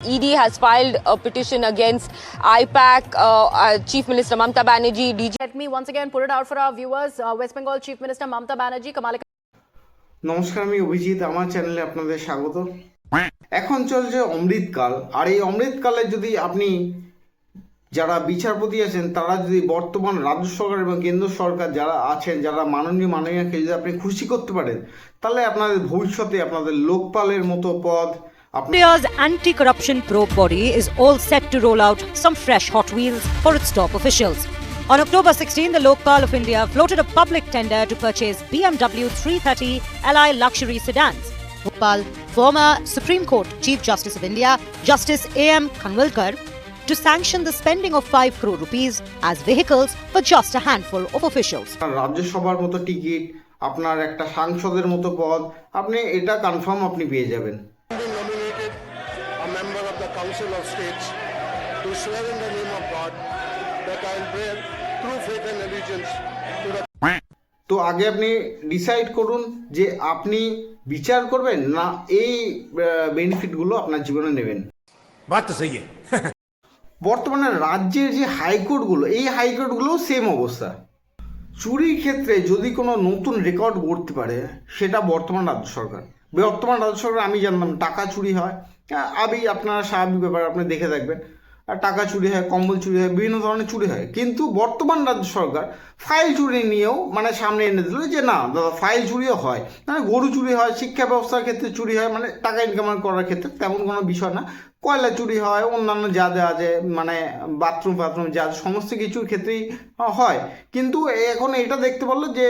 ED has filed a petition against IPAC, uh, uh, Chief Minister Mamta Banerjee, DG. Let me once again put it out for our viewers. Uh, West Bengal Chief Minister Mamta Banerjee, Kamalika. নমস্কার আমি অভিজিৎ আমার চ্যানেলে আপনাদের স্বাগত এখন চলছে অমৃতকাল আর এই অমৃতকালে যদি আপনি যারা বিচারপতি আছেন তারা যদি বর্তমান রাজ্য সরকার এবং কেন্দ্র সরকার যারা আছেন যারা মাননীয় মাননীয়কে যদি আপনি খুশি করতে পারেন তাহলে আপনাদের ভবিষ্যতে আপনাদের লোকপালের মতো পদ India's anti corruption probe body is all set to roll out some fresh Hot Wheels for its top officials. On October 16, the Lokpal of India floated a public tender to purchase BMW 330 Li luxury sedans. Lokpal, former Supreme Court Chief Justice of India, Justice A.M. Kanwalkar, to sanction the spending of 5 crore rupees as vehicles for just a handful of officials. আপনার রাজ্যসভার মতো ticket আপনার একটা সাংসদের মতো পদ আপনি এটা কনফার্ম আপনি পেয়ে যাবেন Council of States to swear in the name of God that I will bear true faith and allegiance to the তো আগে আপনি ডিসাইড করুন যে আপনি বিচার করবেন না এই বেনিফিটগুলো আপনার জীবনে নেবেন। বর্তমানে রাজ্যের যে হাইকোর্টগুলো এই হাইকোর্টগুলোও সেম অবস্থা। চুরির ক্ষেত্রে যদি কোনো নতুন রেকর্ড গড়তে পারে সেটা বর্তমান রাজ্য সরকার। বর্তমান রাজ্য সরকার আমি জানতাম টাকা চুরি হয়। আহ, আমি আপনারা স্বাভাবিক ব্যাপার আপনি দেখে থাকবেন। আর টাকা চুরি হয় কম্বল চুরি হয় বিভিন্ন ধরনের চুরি হয়। কিন্তু বর্তমান রাজ্য সরকার ফাইল চুরি নিয়েও মানে সামনে এনে দিল যে না দাদা ফাইল চুরিও হয়। মানে গরু চুরি হয় শিক্ষা ব্যবস্থার ক্ষেত্রে চুরি হয় মানে টাকা ইনকাম করার ক্ষেত্রে তেমন কোনো বিষয় না। কয়লা চুরি হয় অন্যান্য যা যা আছে মানে বাথরুম ফাথরুম যা সমস্ত কিছুর ক্ষেত্রেই হয়। কিন্তু এখন এটা দেখতে পারল যে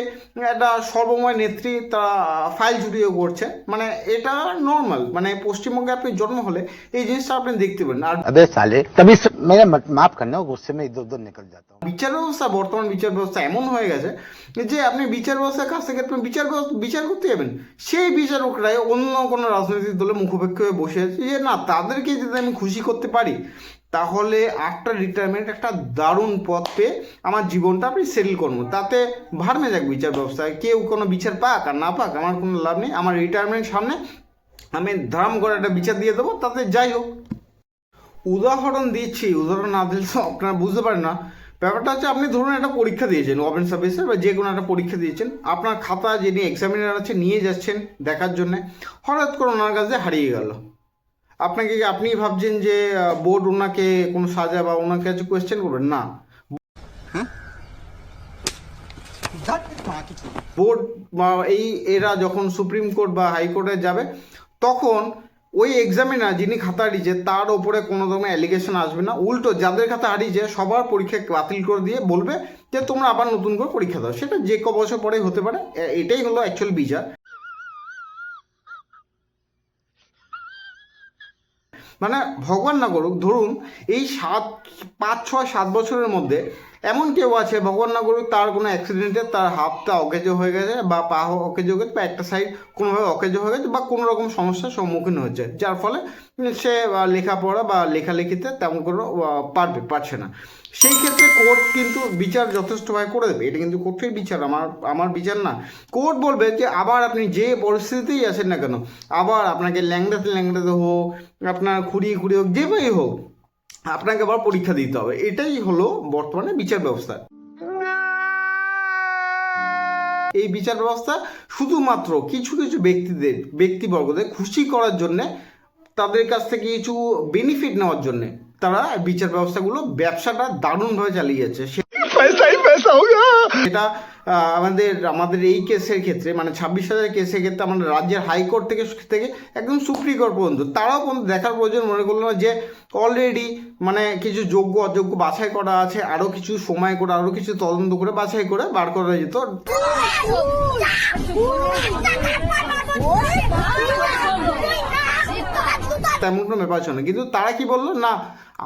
একটা সর্বময় নেত্রী তারা ফাইল চুরিও করছে। মানে এটা নর্মাল মানে পশ্চিমবঙ্গে আপনি জন্ম হলে এই জিনিসটা আপনি দেখতে পারেন। আর মাফ করেন গুসে মে ইদর উদর নিকল বিচার ব্যবস্থা বর্তমান বিচার ব্যবস্থা এমন হয়ে গেছে যে আপনি বিচার ব্যবস্থার কাছ থেকে আপনি বিচার বিচার করতে যাবেন। সেই বিচারকরাই অন্য কোনো রাজনৈতিক দলে মুখোপেক্ষ হয়ে বসে আছে যে না তাদেরকে যদি আমি খুশি করতে পারি, তাহলে আফটার রিটায়ারমেন্ট একটা দারুণ পথ পেয়ে আমার জীবনটা আমি সেটেল করব তাতে ভারমে যাক বিচার ব্যবস্থায় কেউ কোনো বিচার পাক আর না পাক, আমার কোনো লাভ নেই। আমার রিটায়ারমেন্ট সামনে আমি ধারাম করে একটা বিচার দিয়ে দেবো, তাতে যাই হোক। উদাহরণ দিচ্ছি, উদাহরণ না দিলে তো আপনারা বুঝতে পারেন না। ব্যাপারটা হচ্ছে আপনি ধরুন একটা পরীক্ষা দিয়েছেন ওপেন সার্ভিসে বা যে কোনো একটা পরীক্ষা দিয়েছেন। আপনার খাতা যিনি এক্সামিনার আছে, নিয়ে যাচ্ছেন দেখার জন্য। হঠাৎ করে ওনার কাছে হারিয়ে গেল। আপনাকে কি আপনি ভাবছেন যে বোর্ড ওনাকে কোনো সাজা বা ওনাকে কাছে কোয়েশ্চেন করবেন? না। বোর্ড বা এই এরা যখন সুপ্রিম কোর্ট বা হাইকোর্টে যাবে তখন ওই এক্সামিনার যিনি খাতা হারিয়েছে তার ওপরে কোনো রকমের অ্যালিগেশন আসবে না। উল্টো যাদের খাতা হারিয়েছে সবার পরীক্ষা বাতিল করে দিয়ে বলবে যে তোমরা আবার নতুন করে পরীক্ষা দাও। সেটা যে ক বছর পরেই হতে পারে এটাই হলো অ্যাকচুয়াল বিচার। মানে ভগবান না করুক, ধরুন এই সাত, পাঁচ, ছয়, সাত বছরের মধ্যে এমন কেউ আছে, ভগবান না করুক, তার কোনো অ্যাক্সিডেন্টে তার হাতটা অকেজো হয়ে গেছে বা পা অকেজো হয়ে গেছে বা একটা সাইড কোনোভাবে অকেজো হয়ে গেছে বা কোনো রকম সমস্যার সম্মুখীন হচ্ছে যার ফলে সে লেখাপড়া বা লেখালেখিতে তেমন কোনো পারবে, পারছে না। সেই ক্ষেত্রে কোর্ট কিন্তু বিচার যথেষ্টভাবে করে দেবে। এটা কিন্তু কোর্টের বিচার, আমার আমার বিচার না। কোর্ট বলবে যে, আবার আপনি যে পরিস্থিতিতেই আছেন না কেন, আবার আপনাকে ল্যাংড়াতে ল্যাংড়াতে হোক, আপনার খুঁড়িয়ে খুঁড়িয়ে হোক, যেভাবেই হোক, আপনাকে আবার পরীক্ষা দিতে হবে। এটাই হলো বর্তমানে বিচার ব্যবস্থা। এই বিচার ব্যবস্থা শুধুমাত্র কিছু কিছু ব্যক্তিদের, ব্যক্তিবর্গদের খুশি করার জন্যে, তাদের কাছ থেকে কিছু বেনিফিট নেওয়ার জন্যে। তারা বিচার ব্যবস্থাগুলো ব্যবসাটা দারুণভাবে চালিয়ে যাচ্ছে সে- এটা আমাদের আমাদের এই কেসের ক্ষেত্রে মানে ছাব্বিশ হাজার কেসের ক্ষেত্রে আমাদের রাজ্যের হাইকোর্ট থেকে থেকে একদম সুপ্রিম কোর্ট পর্যন্ত তারাও পর্যন্ত দেখার প্রয়োজন মনে করল না যে অলরেডি মানে কিছু যোগ্য অযোগ্য বাছাই করা আছে আরও কিছু সময় করে আরও কিছু তদন্ত করে বাছাই করে বার করা যেত তেমন কোনো ব্যাপার ছিল না। কিন্তু তারা কি বলল? না,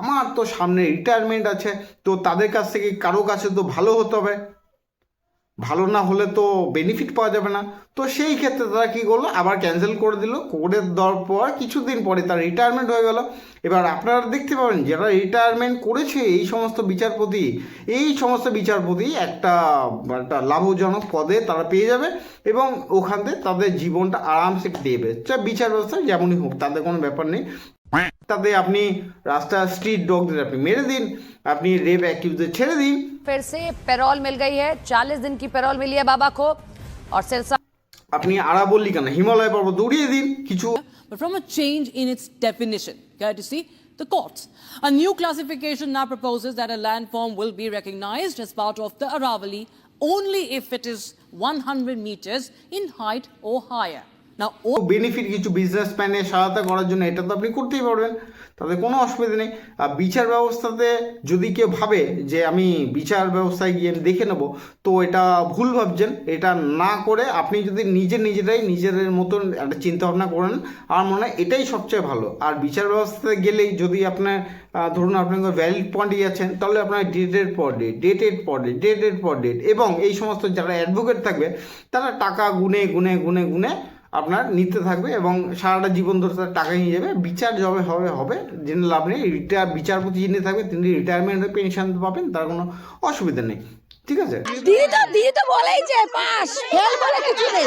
আমার তো সামনে রিটায়ারমেন্ট আছে, তো তাদের কাছ থেকে কারও কাছে তো ভালো হতে হবে। ভালো না হলে তো বেনিফিট পাওয়া যাবে না। তো সেই ক্ষেত্রে তারা কী করল? আবার ক্যান্সেল করে দিল। করে দেওয়ার পর কিছুদিন পরে তার রিটায়ারমেন্ট হয়ে গেল। এবার আপনারা দেখতে পাবেন, যারা রিটায়ারমেন্ট করেছে, এই সমস্ত বিচারপতি, এই সমস্ত বিচারপতি একটা একটা লাভজনক পদে তারা পেয়ে যাবে এবং ওখান থেকে তাদের জীবনটা আরামসে যা বিচার ব্যবস্থা যেমনই হোক তাদের কোনো ব্যাপার নেই। তাতে আপনি রাস্তা স্ট্রিট ডগদের আপনি মেরে দিন আপনি রেপ অ্যাকিউজদের ছেড়ে দিন फिर से पैरोल मिल गई है 40 दिन की पैरोल मिली है बाबा को और सिरसा আপনি আরাবল্লী কেন হিমালয় পর্বত উড়িয়ে দিন কিছু but from a change in its definition, courtesy the courts. A new classification now proposes that a landform will be recognized as part of the Aravali only if it is 100 meters in height or higher. Now, ও benefit কিছু বিজনেসম্যানে সহায়তা করার জন্য এটা তো আপনি করতেই পারবেন তাতে কোনো অসুবিধা নেই। আর বিচার ব্যবস্থাতে যদি কেউ ভাবে যে আমি বিচার ব্যবস্থায় গিয়ে দেখে নেব তো এটা ভুল ভাবছেন এটা না করে আপনি যদি নিজে নিজেরাই নিজেদের মতন একটা চিন্তা ভাবনা করেন আমার মনে হয় এটাই সবচেয়ে ভালো। আর বিচার ব্যবস্থাতে গেলেই যদি আপনার ধরুন আপনি ভ্যালিড পয়েন্টে যাচ্ছেন তাহলে আপনার ডেটের পর ডেট ডেটের পর ডেট ডেটের পর ডেট এবং এই সমস্ত যারা অ্যাডভোকেট থাকবে তারা টাকা গুনে গুনে গুনে গুনে আপনার নিতে থাকবে এবং সারাটা জীবন ধরে তার টাকা নিয়ে যাবে। বিচার যবে হবে হবে, জেনে লাভ নেই। রিটায়ার বিচারপতি যিনি থাকবে, তিনি রিটায়ারমেন্ট পেনশন পাবেন, তার কোনো অসুবিধা নেই। ঠিক আছে? দিদি তো দিদি তো বলেই যে পাস। ফেল বলে কিছু নেই।